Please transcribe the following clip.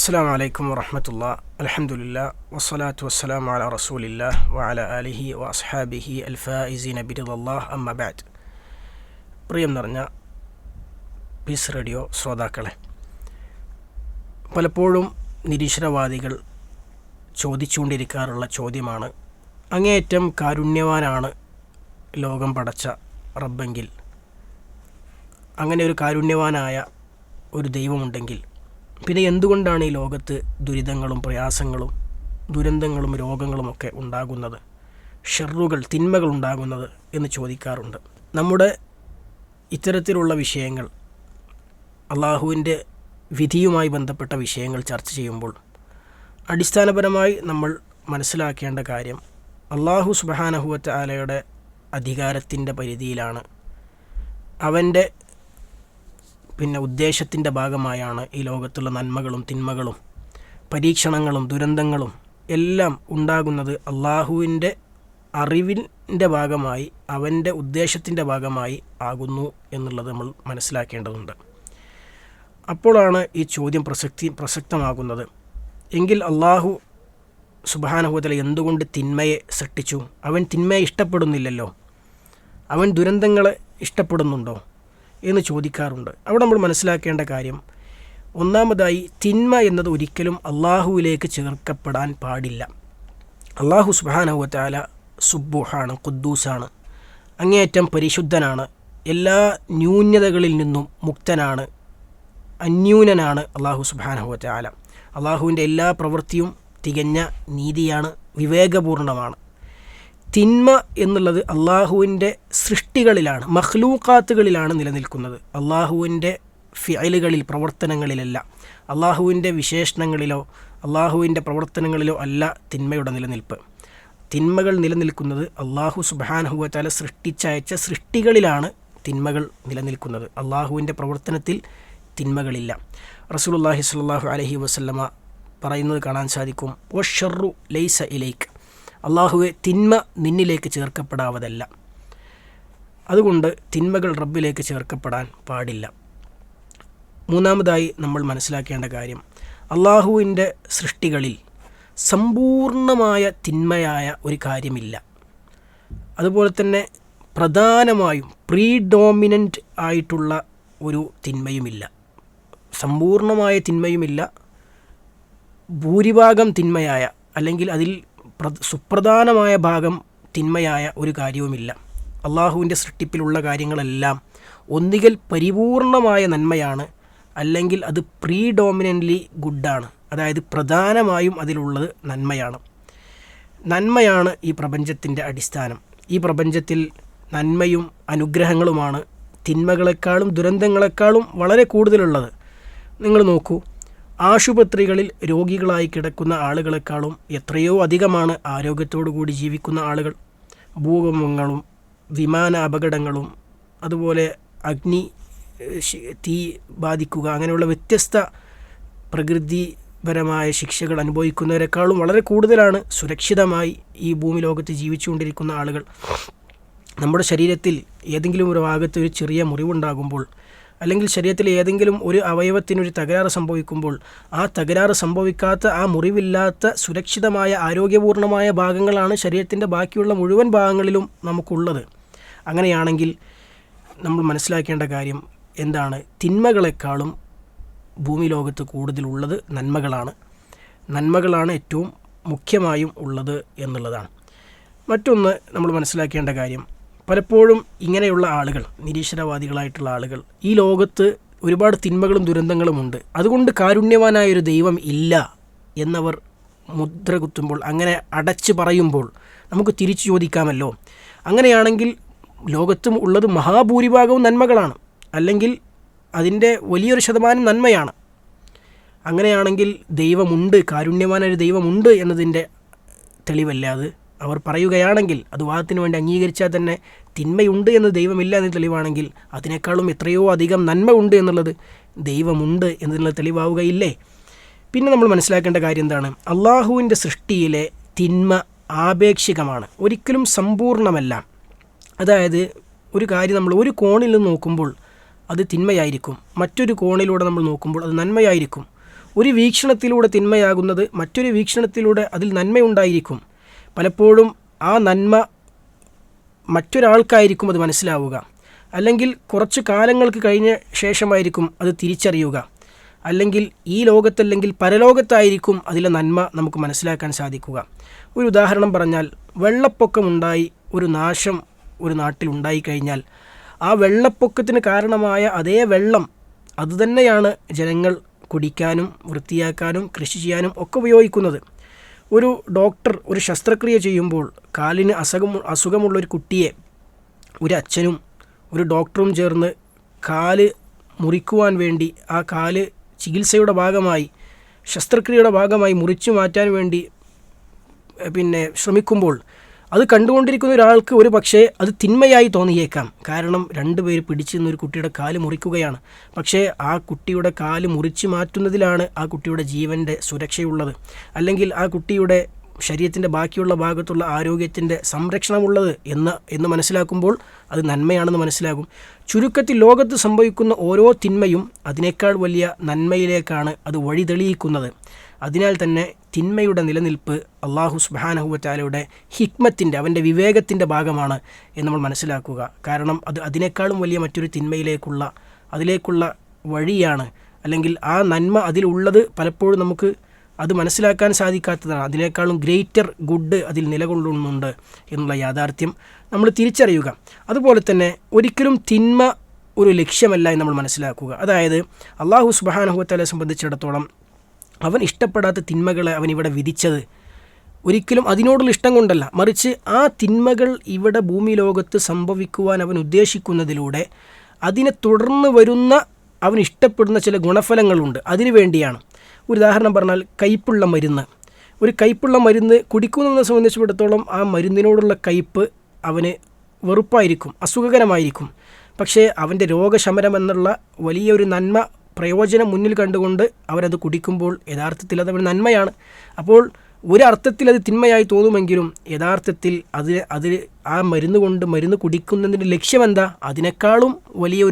അസ്സാം വലൈക്കും വറഹമത്തുള്ള അലഹമുല്ല വസ്സലാത്തു വസ്സലാം അല റസൂലില്ല വഅല അലിഹി വഅസ്ഹാബിഹി അൽഫായിസി നബിറുല്ലാഹ് അമ്മബാദ് പ്രിയം നിറഞ്ഞ പീസ് റേഡിയോ ശ്രോതാക്കളെ പലപ്പോഴും നിരീശ്വരവാദികൾ ചോദിച്ചുകൊണ്ടിരിക്കാറുള്ള ചോദ്യമാണ് അങ്ങേയറ്റം കാരുണ്യവാനാണ് ലോകം പടച്ച റബ്ബെങ്കിൽ. അങ്ങനെ ഒരു കാരുണ്യവാനായ ഒരു ദൈവമുണ്ടെങ്കിൽ പിന്നെ എന്തുകൊണ്ടാണ് ഈ ലോകത്ത് ദുരിതങ്ങളും പ്രയാസങ്ങളും ദുരന്തങ്ങളും രോഗങ്ങളും ഒക്കെ ഉണ്ടാകുന്നത്? ഷെറുകൾ തിന്മകൾ ഉണ്ടാകുന്നത് എന്ന് ചോദിക്കാറുണ്ട്. നമ്മുടെ ഇത്തരത്തിലുള്ള വിഷയങ്ങൾ അള്ളാഹുവിന്റെ വിധിയുമായി ബന്ധപ്പെട്ട വിഷയങ്ങൾ ചർച്ച ചെയ്യുമ്പോൾ അടിസ്ഥാനപരമായി നമ്മൾ മനസ്സിലാക്കേണ്ട കാര്യം അള്ളാഹു സുബാനഹുവറ്റ് ആലയുടെ അധികാരത്തിന്റെ പരിധിയിലാണ്. അവന്റെ പിന്നെ ഉദ്ദേശത്തിന്റെ ഭാഗമായാണ് ഈ ലോകത്തുള്ള നന്മകളും തിന്മകളും. പരീക്ഷണങ്ങളും ദുരന്തങ്ങളും എല്ലാം ഉണ്ടാകുന്നത് അള്ളാഹുവിന്റെ അറിവിന്റെ ഭാഗമായി അവന്റെ ഉദ്ദേശത്തിന്റെ ഭാഗമായി ആകുന്നു എന്നുള്ളത് നമ്മൾ മനസ്സിലാക്കേണ്ടതുണ്ട്. അപ്പോഴാണ് ഈ ചോദ്യം പ്രസക്തി പ്രസക്തമാകുന്നത്. എങ്കിൽ അള്ളാഹു സുബാനഹുതല എന്തുകൊണ്ട് തിന്മയെ സൃഷ്ടിച്ചു? അവൻ തിന്മയെ ഇഷ്ടപ്പെടുന്നില്ലല്ലോ. അവൻ ദുരന്തങ്ങളെ ഇഷ്ടപ്പെടുന്നുണ്ടോ? എന്ന് ചോദിക്കാറുണ്ട്. അവിടെ നമ്മൾ മനസ്സിലാക്കേണ്ട കാര്യം ഒന്നാമതായി തിന്മ എന്നത് ഒരിക്കലും അള്ളാഹുവിലേക്ക് ചേർക്കപ്പെടാൻ പാടില്ല. അള്ളാഹു സുബാനഹുവത്താല സുബുഹാണ് ഖുദ്ദൂസാണ് അങ്ങേയറ്റം പരിശുദ്ധനാണ് എല്ലാ ന്യൂനതകളിൽ നിന്നും മുക്തനാണ് അന്യൂനനാണ് അള്ളാഹു സുബാനഹുവത്താല അള്ളാഹുവിന്റെ എല്ലാ പ്രവൃത്തിയും തികഞ്ഞ നീതിയാണ് വിവേകപൂർണമാണ്. തിന്മ എന്നുള്ളത് അള്ളാഹുവിന്റെ സൃഷ്ടികളിലാണ് മഹ്ലൂക്കാത്തുകളിലാണ് നിലനിൽക്കുന്നത്. അള്ളാഹുവിന്റെ ഫിയലുകളിൽ പ്രവർത്തനങ്ങളിലല്ല. അള്ളാഹുവിന്റെ വിശേഷണങ്ങളിലോ അള്ളാഹുവിന്റെ പ്രവർത്തനങ്ങളിലോ അല്ല തിന്മയുടെ നിലനിൽപ്പ്. തിന്മകൾ നിലനിൽക്കുന്നത് അള്ളാഹു സുബാനഹുവച്ചാല സൃഷ്ടിച്ചയച്ച സൃഷ്ടികളിലാണ് തിന്മകൾ നിലനിൽക്കുന്നത്. അള്ളാഹുവിന്റെ പ്രവർത്തനത്തിൽ തിന്മകളില്ല. റസൂലുല്ലാഹി സാഹു അലഹി വസല്ലമ പറയുന്നത് കാണാൻ സാധിക്കും ഓ ഷെറു ലൈസ ഇലൈക്ക് അള്ളാഹുവെ തിന്മ നിന്നിലേക്ക് ചേർക്കപ്പെടാവതല്ല. അതുകൊണ്ട് തിന്മകൾ റബ്ബിലേക്ക് ചേർക്കപ്പെടാൻ പാടില്ല. മൂന്നാമതായി നമ്മൾ മനസ്സിലാക്കേണ്ട കാര്യം അള്ളാഹുവിന്റെ സൃഷ്ടികളിൽ സമ്പൂർണമായ തിന്മയായ ഒരു കാര്യമില്ല. അതുപോലെ തന്നെ പ്രധാനമായും പ്രീഡോമിനന്റ് ആയിട്ടുള്ള ഒരു തിന്മയുമില്ല. സമ്പൂർണമായ തിന്മയുമില്ല. ഭൂരിഭാഗം തിന്മയായ അല്ലെങ്കിൽ അതിൽ സുപ്രധാനമായ ഭാഗം തിന്മയായ ഒരു കാര്യവുമില്ല. അള്ളാഹുവിന്റെ സൃഷ്ടിപ്പിലുള്ള കാര്യങ്ങളെല്ലാം ഒന്നുകിൽ പരിപൂർണമായ നന്മയാണ് അല്ലെങ്കിൽ അത് പ്രീഡോമിനന്റ്ലി ഗുഡാണ് അതായത് പ്രധാനമായും അതിലുള്ളത് നന്മയാണ്. നന്മയാണ് ഈ പ്രപഞ്ചത്തിന്റെ അടിസ്ഥാനം. ഈ പ്രപഞ്ചത്തിൽ നന്മയും അനുഗ്രഹങ്ങളുമാണ്. തിന്മകളെക്കാളും ദുരന്തങ്ങളെക്കാളും വളരെ കൂടുതലുള്ളത്. നിങ്ങൾ നോക്കൂ ആശുപത്രികളിൽ രോഗികളായി കിടക്കുന്ന ആളുകളെക്കാളും എത്രയോ അധികമാണ് ആരോഗ്യത്തോടു കൂടി ജീവിക്കുന്ന ആളുകൾ. ഭൂകമ്പങ്ങളും വിമാന അപകടങ്ങളും അതുപോലെ അഗ്നി തീ ബാധിക്കുക അങ്ങനെയുള്ള വ്യത്യസ്ത പ്രകൃതിപരമായ ശിക്ഷകൾ അനുഭവിക്കുന്നവരെക്കാളും വളരെ കൂടുതലാണ് സുരക്ഷിതമായി ഈ ഭൂമി ലോകത്ത് ജീവിച്ചുകൊണ്ടിരിക്കുന്ന ആളുകൾ. നമ്മുടെ ശരീരത്തിൽ ഏതെങ്കിലും ഒരു ഭാഗത്ത് ഒരു ചെറിയ മുറിവുണ്ടാകുമ്പോൾ അല്ലെങ്കിൽ ശരീരത്തിൽ ഏതെങ്കിലും ഒരു അവയവത്തിനൊരു തകരാറ് സംഭവിക്കുമ്പോൾ ആ തകരാറ് സംഭവിക്കാത്ത ആ മുറിവില്ലാത്ത സുരക്ഷിതമായ ആരോഗ്യപൂർണമായ ഭാഗങ്ങളാണ് ശരീരത്തിന്റെ ബാക്കിയുള്ള മുഴുവൻ ഭാഗങ്ങളിലും നമുക്കുള്ളത്. അങ്ങനെയാണെങ്കിൽ നമ്മൾ മനസ്സിലാക്കേണ്ട കാര്യം എന്താണ്? തിന്മകളെക്കാളും ഭൂമി ലോകത്ത് കൂടുതലുള്ളത് നന്മകളാണ്. നന്മകളാണ് ഏറ്റവും മുഖ്യമായും ഉള്ളത് എന്നുള്ളതാണ്. മറ്റൊന്ന് നമ്മൾ മനസ്സിലാക്കേണ്ട കാര്യം പലപ്പോഴും ഇങ്ങനെയുള്ള ആളുകൾ നിരീശ്വരവാദികളായിട്ടുള്ള ആളുകൾ ഈ ലോകത്ത് ഒരുപാട് തിന്മകളും ദുരന്തങ്ങളും ഉണ്ട്. അതുകൊണ്ട് കാരുണ്യവാനായൊരു ദൈവം ഇല്ല എന്നവർ മുദ്ര കുത്തുമ്പോൾ അങ്ങനെ അടച്ചു പറയുമ്പോൾ നമുക്ക് തിരിച്ചു ചോദിക്കാമല്ലോ. അങ്ങനെയാണെങ്കിൽ ലോകത്തും ഉള്ളത് മഹാഭൂരിഭാഗവും നന്മകളാണ്. അല്ലെങ്കിൽ അതിന്റെ വലിയൊരു ശതമാനം നന്മയാണ്. അങ്ങനെയാണെങ്കിൽ ദൈവമുണ്ട് കാരുണ്യവാനൊരു ദൈവമുണ്ട് എന്നതിന്റെ തെളിവല്ലാതെ അവർ പറയുകയാണെങ്കിൽ അത് വാദത്തിന് വേണ്ടി അംഗീകരിച്ചാൽ തന്നെ തിന്മയുണ്ട് എന്ന് ദൈവമില്ല എന്ന് തെളിവാണെങ്കിൽ അതിനേക്കാളും എത്രയോ അധികം നന്മ ഉണ്ട് എന്നുള്ളത് ദൈവമുണ്ട് എന്നതിനുള്ള തെളിവാവുകയില്ലേ? പിന്നെ നമ്മൾ മനസ്സിലാക്കേണ്ട കാര്യം എന്താണ്? അള്ളാഹുവിന്റെ സൃഷ്ടിയിലെ തിന്മ ആപേക്ഷികമാണ്. ഒരിക്കലും സമ്പൂർണമല്ല അതായത് ഒരു കാര്യം നമ്മൾ ഒരു കോണിൽ നിന്ന് നോക്കുമ്പോൾ അത് തിന്മയായിരിക്കും. മറ്റൊരു കോണിലൂടെ നമ്മൾ നോക്കുമ്പോൾ അത് നന്മയായിരിക്കും. ഒരു വീക്ഷണത്തിലൂടെ തിന്മയാകുന്നത് മറ്റൊരു വീക്ഷണത്തിലൂടെ അതിൽ നന്മയുണ്ടായിരിക്കും. പലപ്പോഴും ആ നന്മ മറ്റൊരാൾക്കായിരിക്കും അത് മനസ്സിലാവുക. അല്ലെങ്കിൽ കുറച്ച് കാലങ്ങൾക്ക് കഴിഞ്ഞ ശേഷമായിരിക്കും അത് തിരിച്ചറിയുക. അല്ലെങ്കിൽ ഈ ലോകത്തല്ലെങ്കിൽ പരലോകത്തായിരിക്കും അതിലെ നന്മ നമുക്ക് മനസ്സിലാക്കാൻ സാധിക്കുക. ഒരു ഉദാഹരണം പറഞ്ഞാൽ വെള്ളപ്പൊക്കമുണ്ടായി ഒരു നാശം ഒരു നാട്ടിൽ ഉണ്ടായിക്കഴിഞ്ഞാൽ ആ വെള്ളപ്പൊക്കത്തിന് കാരണമായ അതേ വെള്ളം അതുതന്നെയാണ് ജനങ്ങൾ കുടിക്കാനും വൃത്തിയാക്കാനും കൃഷി ചെയ്യാനും ഒക്കെ ഉപയോഗിക്കുന്നത്. ഒരു ഡോക്ടർ ഒരു ശസ്ത്രക്രിയ ചെയ്യുമ്പോൾ കാലിന് അസുഖം അസുഖമുള്ള ഒരു കുട്ടിയെ ഒരു അച്ഛനും ഒരു ഡോക്ടറും ചേർന്ന് കാൽ മുറിക്കുവാൻ വേണ്ടി ആ കാൽ ചികിത്സയുടെ ഭാഗമായി ശസ്ത്രക്രിയയുടെ ഭാഗമായി മുറിച്ചു മാറ്റാൻ വേണ്ടി പിന്നെ ശ്രമിക്കുമ്പോൾ അത് കണ്ടുകൊണ്ടിരിക്കുന്ന ഒരാൾക്ക് ഒരു പക്ഷേ അത് തിന്മയായി തോന്നിയേക്കാം. കാരണം രണ്ടുപേര് പിടിച്ചു നിന്നൊരു കുട്ടിയുടെ കാൽ മുറിക്കുകയാണ്. പക്ഷേ ആ കുട്ടിയുടെ കാൽ മുറിച്ചു മാറ്റുന്നതിലാണ് ആ കുട്ടിയുടെ ജീവന്റെ സുരക്ഷയുള്ളത്. അല്ലെങ്കിൽ ആ കുട്ടിയുടെ ശരീരത്തിന്റെ ബാക്കിയുള്ള ഭാഗത്തുള്ള ആരോഗ്യത്തിന്റെ സംരക്ഷണമുള്ളത് എന്ന് എന്ന് മനസ്സിലാക്കുമ്പോൾ അത് നന്മയാണെന്ന് മനസ്സിലാകും. ചുരുക്കത്തിൽ ലോകത്ത് സംഭവിക്കുന്ന ഓരോ തിന്മയും അതിനേക്കാൾ വലിയ നന്മയിലേക്കാണ് അത് വഴി തെളിയിക്കുന്നത് അതിനാൽ തന്നെ തിന്മയുടെ നിലനിൽപ്പ് അള്ളാഹു സുബാനഹുവറ്റാലയുടെ ഹിക്മത്തിന്റെ അവന്റെ വിവേകത്തിന്റെ ഭാഗമാണ് എന്ന് നമ്മൾ മനസ്സിലാക്കുക. കാരണം അത് അതിനേക്കാളും വലിയ മറ്റൊരു തിന്മയിലേക്കുള്ള അതിലേക്കുള്ള വഴിയാണ്. അല്ലെങ്കിൽ ആ നന്മ അതിലുള്ളത് പലപ്പോഴും നമുക്ക് അത് മനസ്സിലാക്കാൻ സാധിക്കാത്തതാണ്. അതിനേക്കാളും ഗ്രേറ്റർ ഗുഡ് അതിൽ നിലകൊള്ളുന്നുണ്ട് എന്നുള്ള യാഥാർത്ഥ്യം നമ്മൾ തിരിച്ചറിയുക. അതുപോലെ തന്നെ ഒരിക്കലും തിന്മ ഒരു ലക്ഷ്യമല്ല എന്ന് നമ്മൾ മനസ്സിലാക്കുക. അതായത് അള്ളാഹു സുബാനഹുവത്തലെ സംബന്ധിച്ചിടത്തോളം അവൻ ഇഷ്ടപ്പെടാത്ത തിന്മകളെ അവൻ ഇവിടെ വിധിച്ചത്. ഒരിക്കലും അതിനോടുള്ള ഇഷ്ടം കൊണ്ടല്ല. മറിച്ച് ആ തിന്മകൾ ഇവിടെ ഭൂമി ലോകത്ത് സംഭവിക്കുവാൻ അവൻ ഉദ്ദേശിക്കുന്നതിലൂടെ അതിനെ തുടർന്ന് വരുന്ന അവൻ ഇഷ്ടപ്പെടുന്ന ചില ഗുണഫലങ്ങളുണ്ട്. അതിനു വേണ്ടിയാണ്. ഒരു ഉദാഹരണം പറഞ്ഞാൽ കയ്പുള്ള മരുന്ന്. ഒരു കയ്പുള്ള മരുന്ന് കുടിക്കുന്നതിനെ സംബന്ധിച്ചിടത്തോളം ആ മരുന്നിനോടുള്ള കയ്പ് അവന് വെറുപ്പായിരിക്കും അസുഖകരമായിരിക്കും. പക്ഷേ അവന്റെ രോഗശമനം എന്നുള്ള വലിയൊരു നന്മ പ്രയോജനം മുന്നിൽ കണ്ടുകൊണ്ട് അവരത് കുടിക്കുമ്പോൾ യഥാർത്ഥത്തിൽ അത് നന്മയാണ്. അപ്പോൾ ഒരർത്ഥത്തിൽ അത് തിന്മയായി തോന്നുമെങ്കിലും യഥാർത്ഥത്തിൽ അതിന് അതിൽ ആ മരുന്ന് കൊണ്ട് മരുന്ന് കുടിക്കുന്നതിന്റെ ലക്ഷ്യമെന്താ? അതിനേക്കാളും വലിയ